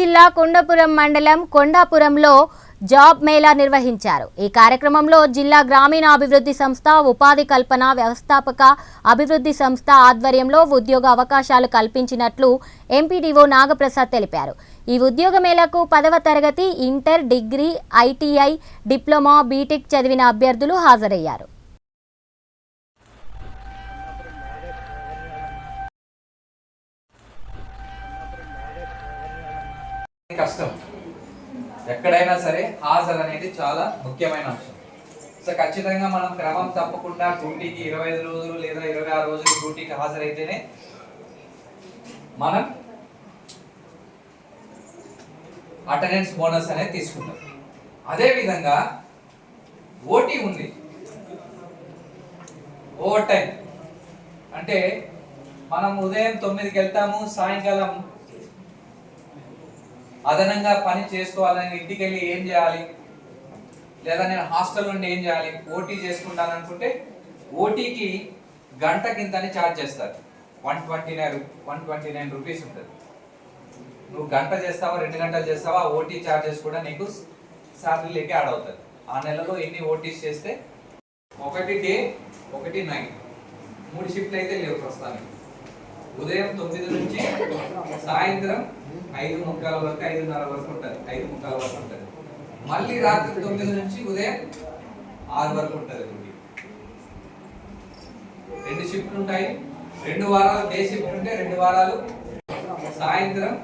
జిల్లా కొండపురం మండలం కొండాపురంలో జాబ్ మేళా నిర్వహించారు. ఈ కార్యక్రమంలో జిల్లా గ్రామీణాభివృద్ధి సంస్థ ఉపాధి కల్పన వ్యవస్థాపక అభివృద్ధి సంస్థ ఆధ్వర్యంలో ఉద్యోగ అవకాశాలు కల్పించినట్లు ఎంపీడీఓ నాగప్రసాద్ తెలిపారు. ఈ ఉద్యోగ మేళకు పదవ తరగతి inter degree ITI diploma BTech చదివిన అభ్యర్థులు హాజరయ్యారు. కష్టం. ఎక్కడైనా సరే హాజరు అనేది చాలా ముఖ్యమైన అంశం. సో ఖచ్చితంగా మనం క్రమం తప్పకుండా డ్యూటీకి ఇరవై ఐదు రోజులు లేదా ఇరవై ఆరు రోజులు డ్యూటీకి హాజరైతేనే మనం అటెండెన్స్ బోనస్ అనేది తీసుకుంటాం. అదే విధంగా ఓటీ ఉంది. ఓవర్ టైం అంటే మనం ఉదయం తొమ్మిదికి వెళ్తాము సాయంకాలం అదనంగా పని చేసుకోవాలని ఇంటికి వెళ్ళి ఏం చేయాలి? లేదా నేను హాస్టల్ నుండి ఏం చేయాలి? ఓటీ చేసుకుంటాను అనుకుంటే ఓటీకి గంట కిందని ఛార్జ్ చేస్తారు. One twenty nine one twenty nine rupees ఉంటుంది. నువ్వు గంట చేస్తావా రెండు గంటలు చేస్తావా? ఓటీ ఛార్జెస్ కూడా నీకు శాలరీలోకి యాడ్ అవుతుంది ఆ నెలలో ఎన్ని ఓటీస్ చేస్తే? ఒకటి డే ఒకటి నైట్ మూడు షిఫ్ట్లు అయితే లేవు ప్రస్తుతానికి. ఉదయం తొమ్మిది నుంచి సాయంత్రం ఐదు ముక్కాల వరకు ఐదున్నర వరకు ఉంటుంది. ఐదు ముక్కాల వరకు ఉంటుంది. మళ్ళీ రాత్రి తొమ్మిది నుంచి ఉదయం ఆరు వరకు ఉంటుంది డ్యూటీ. రెండు షిఫ్ట్లు ఉంటాయి. రెండు వారాలు డే షిఫ్ట్ ఉంటే రెండు వారాలు సాయంత్రం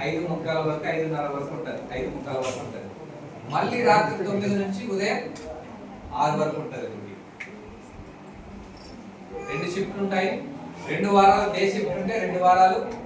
ఐదు ముక్కాల వరకు ఐదున్నర వరకు ఉంటుంది. ఐదు ముక్కాల వరకు ఉంటుంది. మళ్ళీ రాత్రి తొమ్మిది నుంచి ఉదయం ఆరు వరకు ఉంటుంది డ్యూటీ. రెండు షిఫ్ట్లు ఉంటాయి. రెండు వారాలు డే షిఫ్ట్ ఉంటే రెండు వారాలు